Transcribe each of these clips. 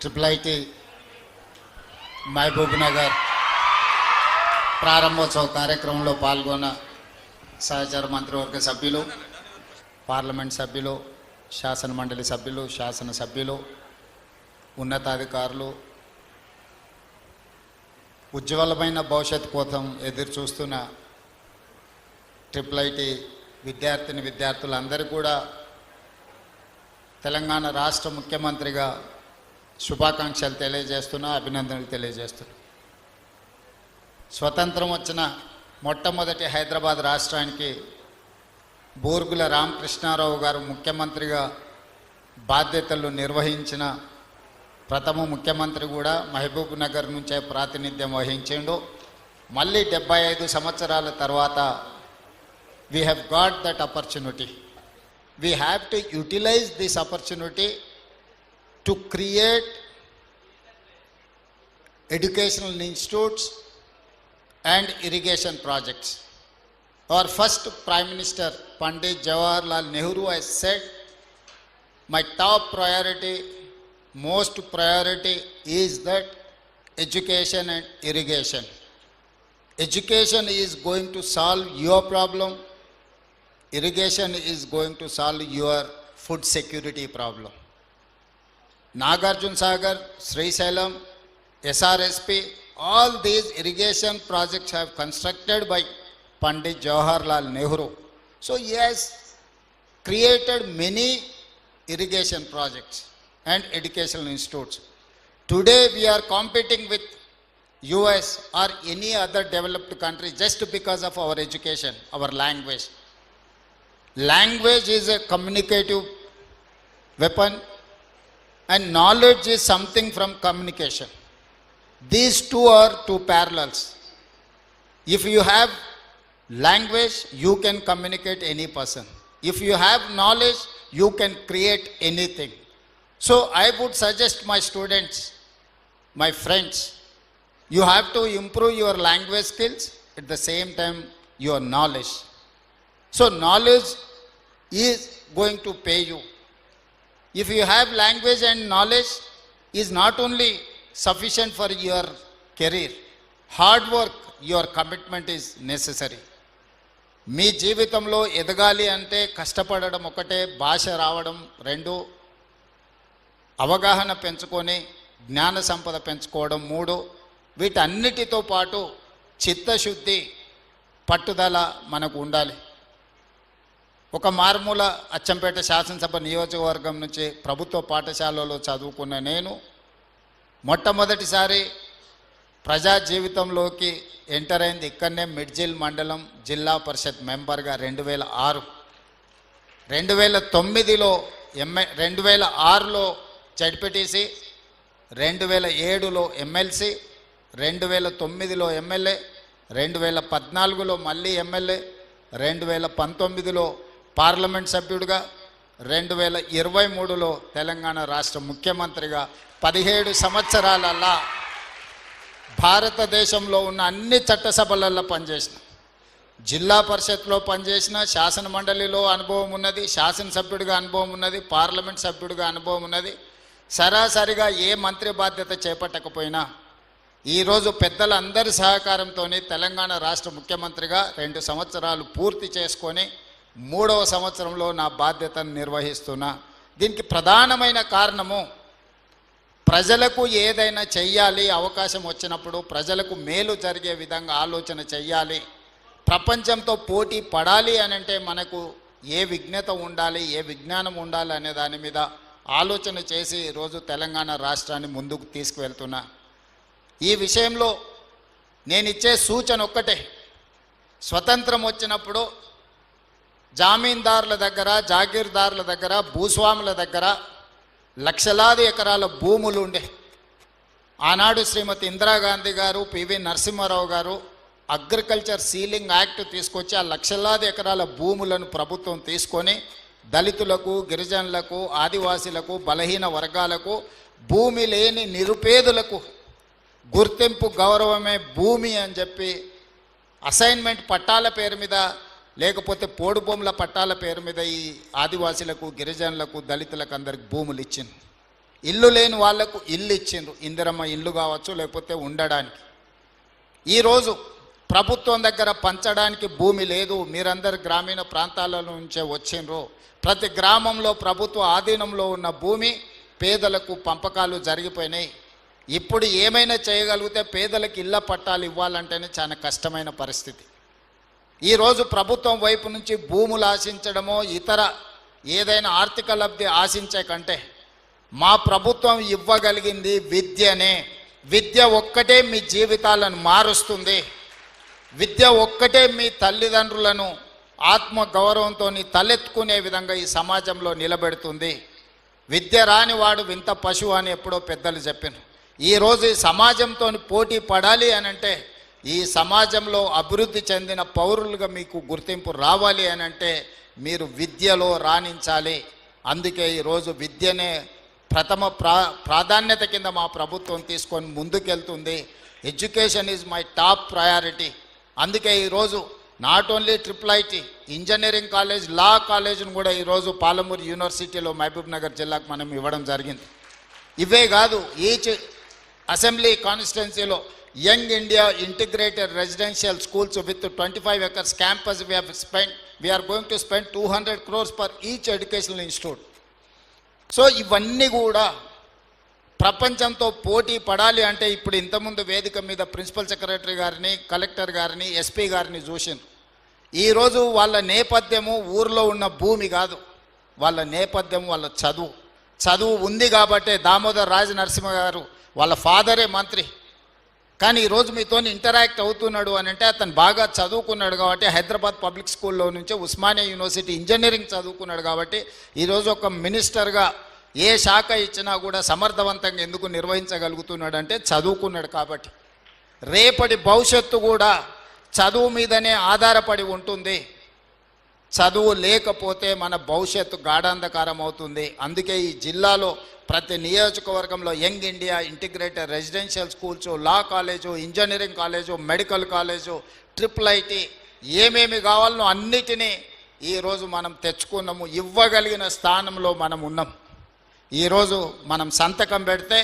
Triple IT Mahabub Nagar. ప్రారంభోత్సవ కార్యక్రమంలో పాల్గొన్న సహచార మంత్రివర్గ సభ్యులు పార్లమెంట్ సభ్యులు శాసన మండలి సభ్యులు శాసన సభ్యులు ఉన్నతాధికారులు. ఉజ్వలమైన భవిష్యత్తు కోసం ఎదురు చూస్తున్న ట్రిపుల్ ఐటీ విద్యార్థిని విద్యార్థులందరూ కూడా తెలంగాణ రాష్ట్ర ముఖ్యమంత్రిగా శుభాకాంక్షలు తెలియజేస్తున్నా అభినందనలు తెలియజేస్తున్నా. స్వతంత్రం వచ్చిన మొట్టమొదటి హైదరాబాద్ రాష్ట్రానికి బూర్గుల రామకృష్ణారావు గారు ముఖ్యమంత్రిగా బాధ్యతలు నిర్వహించిన ప్రథమ ముఖ్యమంత్రి కూడా మహబూబ్ నగర్ నుంచే ప్రాతినిధ్యం వహించిండు. మళ్ళీ డెబ్బై ఐదు సంవత్సరాల తర్వాత we have got that opportunity we have to utilize this opportunity to create educational institutes and irrigation projects. Our first Prime Minister Pandit Jawaharlal Nehru has said, my top priority, most priority is that education and irrigation. Education is going to solve your problem. Irrigation is going to solve your food security problem. Nagarjun Sagar, Srisailam, SRSP, all these irrigation projects have constructed by Pandit Jawaharlal Nehru. So he has created many irrigation projects and educational institutes. Today we are competing with US or any other developed country just because of our education, our language. Language is a communicative weapon and knowledge is something from communication. These two are two parallels. If you have language, you can communicate any person. If you have knowledge, you can create anything. So I would suggest my students, my friends, you have to improve your language skills at the same time your knowledge. So knowledge is going to pay you. If you have language and knowledge is not only sufficient for your career, hard work, your commitment is necessary. మీ జీవితంలో ఎదగాలి అంటే కష్టపడడం ఒకటే భాష రావడం రెండు అవగాహన పెంచుకొని జ్ఞాన సంపద పెంచుకోవడం మూడు వీటన్నిటితో పాటు చిత్తశుద్ధి పట్టుదల మనకు ఉండాలి ఒక మారుమూల అచ్చంపేట శాసనసభ నియోజకవర్గం నుంచి ప్రభుత్వ పాఠశాలలో చదువుకున్న నేను మొట్టమొదటిసారి ప్రజా జీవితంలోకి ఎంటర్ అయింది ఇక్కడనే మిడ్జిల్ మండలం జిల్లా పరిషత్ మెంబర్గా రెండు వేల ఆరు. రెండు వేల తొమ్మిదిలో ఎంఏ రెండు వేల ఆరులో జడ్పీటీసీ రెండు వేల ఏడులో ఎమ్మెల్సీ రెండు వేల తొమ్మిదిలో ఎమ్మెల్యే రెండు వేల పద్నాలుగులో మళ్ళీ ఎమ్మెల్యే రెండు వేల పంతొమ్మిదిలో పార్లమెంట్ సభ్యుడిగా రెండు వేల ఇరవై మూడులో తెలంగాణ రాష్ట్ర ముఖ్యమంత్రిగా పదిహేడు సంవత్సరాలల్లా భారతదేశంలో ఉన్న అన్ని చట్టసభలల్లో పనిచేసిన. జిల్లా పరిషత్లో పనిచేసిన శాసన మండలిలో అనుభవం ఉన్నది శాసనసభ్యుడిగా అనుభవం ఉన్నది పార్లమెంట్ సభ్యుడిగా అనుభవం ఉన్నది. సరాసరిగా ఏ మంత్రి బాధ్యత చేపట్టకపోయినా ఈరోజు పెద్దలందరి సహకారంతో తెలంగాణ రాష్ట్ర ముఖ్యమంత్రిగా రెండు సంవత్సరాలు పూర్తి చేసుకొని మూడవ సంవత్సరంలో నా బాధ్యతను నిర్వహిస్తున్నా. దీనికి ప్రధానమైన కారణము ప్రజలకు ఏదైనా చెయ్యాలి అవకాశం వచ్చినప్పుడు ప్రజలకు మేలు జరిగే విధంగా ఆలోచన చెయ్యాలి. ప్రపంచంతో పోటీ పడాలి అని అంటే మనకు ఏ విజ్ఞత ఉండాలి ఏ విజ్ఞానం ఉండాలి అనే దాని మీద ఆలోచన చేసి ఈరోజు తెలంగాణ రాష్ట్రాన్ని ముందుకు తీసుకువెళ్తున్నా. ఈ విషయంలో నేను ఇచ్చే సూచన ఒక్కటే. స్వతంత్రం వచ్చినప్పుడు జామీందారుల దగ్గర జాగీర్దారుల దగ్గర భూస్వాముల దగ్గర లక్షలాది ఎకరాల భూములు ఉండే. ఆనాడు శ్రీమతి ఇందిరాగాంధీ గారు పివి నరసింహారావు గారు అగ్రికల్చర్ సీలింగ్ యాక్ట్ తీసుకొచ్చి ఆ లక్షలాది ఎకరాల భూములను ప్రభుత్వం తీసుకొని దళితులకు గిరిజనులకు ఆదివాసీలకు బలహీన వర్గాలకు భూమి లేని నిరుపేదలకు గుర్తింపు గౌరవమే భూమి అని చెప్పి అసైన్మెంట్ పట్టాల పేరు మీద లేకపోతే పోడు భూముల పట్టాల పేరు మీద ఈ ఆదివాసీలకు గిరిజనులకు దళితులకు అందరికి భూములు ఇచ్చింది ఇల్లు లేని వాళ్ళకు ఇల్లు ఇచ్చిండ్రు. ఇందిరమ్మ ఇల్లు కావచ్చు లేకపోతే ఉండడానికి. ఈరోజు ప్రభుత్వం దగ్గర పంచడానికి భూమి లేదు. మీరందరు గ్రామీణ ప్రాంతాల నుంచే వచ్చిండ్రు. ప్రతి గ్రామంలో ప్రభుత్వ ఆధీనంలో ఉన్న భూమి పేదలకు పంపకాలు జరిగిపోయినాయి. ఇప్పుడు ఏమైనా చేయగలిగితే పేదలకు ఇళ్ళ పట్టాలు ఇవ్వాలంటేనే చాలా కష్టమైన పరిస్థితి. ఈరోజు ప్రభుత్వం వైపు నుంచి భూములు ఆశించడమో ఇతర ఏదైనా ఆర్థిక లబ్ధి ఆశించే కంటే మా ప్రభుత్వం ఇవ్వగలిగింది విద్యనే. విద్య ఒక్కటే మీ జీవితాలను మారుస్తుంది. విద్య ఒక్కటే మీ తల్లిదండ్రులను ఆత్మ గౌరవంతో తలెత్తుకునే విధంగా ఈ సమాజంలో నిలబెడుతుంది. విద్య రాని వాడు వింత పశువు అని ఎప్పుడో పెద్దలు చెప్పారు ఈరోజు ఈ సమాజంతో పోటీ పడాలి అని అంటే ఈ సమాజంలో అభివృద్ధి చెందిన పౌరులుగా మీకు గుర్తింపు రావాలి అని అంటే మీరు విద్యలో రాణించాలి. అందుకే ఈరోజు విద్యనే ప్రథమ ప్రా ప్రాధాన్యత కింద మా ప్రభుత్వం తీసుకొని ముందుకెళ్తుంది. Education is my top priority అందుకే ఈరోజు not only triple IT engineering college law కాలేజ్ను కూడా ఈరోజు పాలమూరు యూనివర్సిటీలో మహబూబ్ నగర్ జిల్లాకు మనం ఇవ్వడం జరిగింది. ఇవే కాదు ఈచ్ అసెంబ్లీ కాన్స్టిట్యున్సీలో young India integrated residential schools with twenty five acres campus we have spend we are going to spend two hundred crores for each educational institute so ఇవన్నీ కూడా ప్రపంచంతో పోటీ పడాలి అంటే ఇప్పుడు ఇంతకుముందు వేదిక మీద ప్రిన్సిపల్ సెక్రటరీ గారిని కలెక్టర్ గారిని ఎస్పీ గారిని చూసింది ఈరోజు వాళ్ళ నేపథ్యము ఊర్లో ఉన్న భూమి కాదు. వాళ్ళ నేపథ్యం వాళ్ళ చదువు. చదువు ఉంది కాబట్టే దామోదర్ రాజ నరసింహ గారు వాళ్ళ ఫాదరే మంత్రి. కానీ ఈరోజు మీతో ఇంటరాక్ట్ అవుతున్నాడు అని అంటే అతను బాగా చదువుకున్నాడు కాబట్టి హైదరాబాద్ పబ్లిక్ స్కూల్లో నుంచి ఉస్మానియా యూనివర్సిటీ ఇంజనీరింగ్ చదువుకున్నాడు కాబట్టి ఈరోజు ఒక మినిస్టర్గా ఏ శాఖ ఇచ్చినా కూడా సమర్థవంతంగా ఎందుకు నిర్వహించగలుగుతున్నాడు అంటే చదువుకున్నాడు కాబట్టి. రేపటి భవిష్యత్తు కూడా చదువు మీదనే ఆధారపడి ఉంటుంది. చదువు లేకపోతే మన భవిష్యత్తు గాఢాంధకారం అవుతుంది అందుకే ఈ జిల్లాలో ప్రతి నియోజకవర్గంలో young India integrated residential schools law college engineering college medical college triple IT ఏమేమి కావాలనో అన్నిటినీ ఈరోజు మనం తెచ్చుకున్నాము. ఇవ్వగలిగిన స్థానంలో మనం ఉన్నాం. ఈరోజు మనం సంతకం పెడితే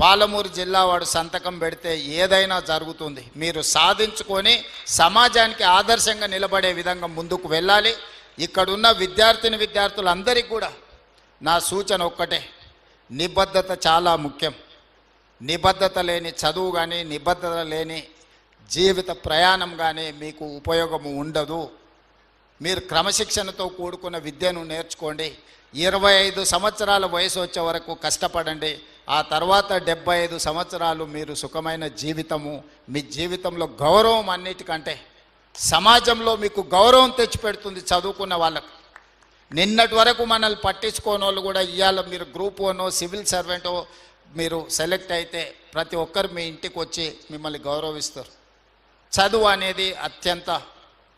పాలమూరు జిల్లా వాడు సంతకం పెడితే ఏదైనా జరుగుతుంది. మీరు సాధించుకొని సమాజానికి ఆదర్శంగా నిలబడే విధంగా ముందుకు వెళ్ళాలి. ఇక్కడున్న విద్యార్థిని విద్యార్థులందరికీ కూడా నా సూచన ఒక్కటే. నిబద్ధత చాలా ముఖ్యం. నిబద్ధత లేని చదువు కానీ నిబద్ధత లేని జీవిత ప్రయాణం కానీ మీకు ఉపయోగము ఉండదు. మీరు క్రమశిక్షణతో కూడుకున్న విద్యను నేర్చుకోండి. ఇరవై ఐదు సంవత్సరాల వయసు వచ్చే వరకు కష్టపడండి. ఆ తర్వాత డెబ్బై ఐదు సంవత్సరాలు మీరు సుఖమైన జీవితము మీ జీవితంలో గౌరవం అన్నిటికంటే సమాజంలో మీకు గౌరవం తెచ్చిపెడుతుంది చదువుకున్న వాళ్ళకు. నిన్నటి వరకు మనల్ని పట్టించుకోని వాళ్ళు కూడా ఇవాళ మీరు గ్రూప్ వనో సివిల్ సర్వెంటో మీరు సెలెక్ట్ అయితే ప్రతి ఒక్కరు మీ ఇంటికి వచ్చి మిమ్మల్ని గౌరవిస్తారు. చదువు అనేది అత్యంత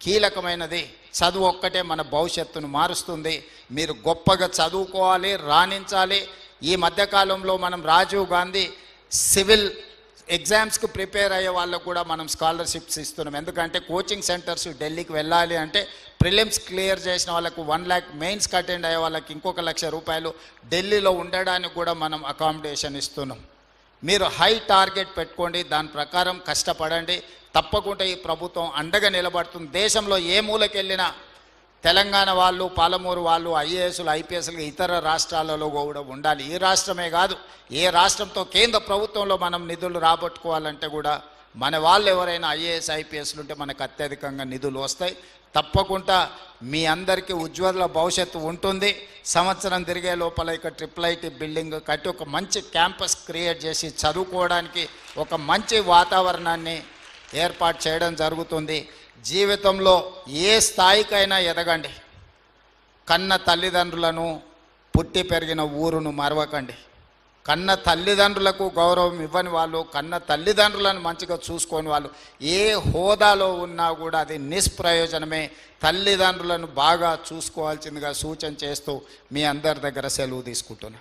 కీలకమైనది. చదువు ఒక్కటే మన భవిష్యత్తును మారుస్తుంది. మీరు గొప్పగా చదువుకోవాలి రాణించాలి ఈ మధ్యకాలంలో మనం రాజీవ్ గాంధీ సివిల్ ఎగ్జామ్స్కి ప్రిపేర్ అయ్యే వాళ్ళకు కూడా మనం స్కాలర్షిప్స్ ఇస్తున్నాం. ఎందుకంటే కోచింగ్ సెంటర్స్ ఢిల్లీకి వెళ్ళాలి అంటే ప్రిలిమ్స్ క్లియర్ చేసిన వాళ్ళకు వన్ ల్యాక్ మెయిన్స్కి అటెండ్ అయ్యే వాళ్ళకి ఇంకొక లక్ష రూపాయలు ఢిల్లీలో ఉండడానికి కూడా మనం అకామిడేషన్ ఇస్తున్నాం. మీరు హై టార్గెట్ పెట్టుకోండి. దాని ప్రకారం కష్టపడండి. తప్పకుండా ఈ ప్రభుత్వం అండగా నిలబడుతుంది. దేశంలో ఏ మూలకెళ్ళినా తెలంగాణ వాళ్ళు పాలమూరు వాళ్ళు ఐఏఎస్లు ఐపీఎస్లు ఇతర రాష్ట్రాలలో కూడా ఉండాలి. ఈ రాష్ట్రమే కాదు ఏ రాష్ట్రంతో కేంద్ర ప్రభుత్వంలో మనం నిధులు రాబట్టుకోవాలంటే కూడా మన వాళ్ళు ఎవరైనా ఐఏఎస్ ఐపీఎస్లు ఉంటే మనకు అత్యధికంగా నిధులు వస్తాయి. తప్పకుండా మీ అందరికీ ఉజ్వల భవిష్యత్తు ఉంటుంది. సంవత్సరం తిరిగే లోపల ఇక ట్రిపుల్ ఐటీ బిల్డింగ్ కట్టి ఒక మంచి క్యాంపస్ క్రియేట్ చేసి చదువుకోవడానికి ఒక మంచి వాతావరణాన్ని ఏర్పాటు చేయడం జరుగుతుంది. జీవితంలో ఏ స్థాయికైనా ఎదగండి. కన్న తల్లిదండ్రులను పుట్టి పెరిగిన ఊరును మరవకండి. కన్న తల్లిదండ్రులకు గౌరవం ఇవ్వని వాళ్ళు కన్న తల్లిదండ్రులను మంచిగా చూసుకొని వాళ్ళు ఏ హోదాలో ఉన్నా కూడా అది నిష్ప్రయోజనమే. తల్లిదండ్రులను బాగా చూసుకోవాల్సిందిగా సూచన చేస్తూ మీ అందరి దగ్గర సెలవు తీసుకుంటున్నాను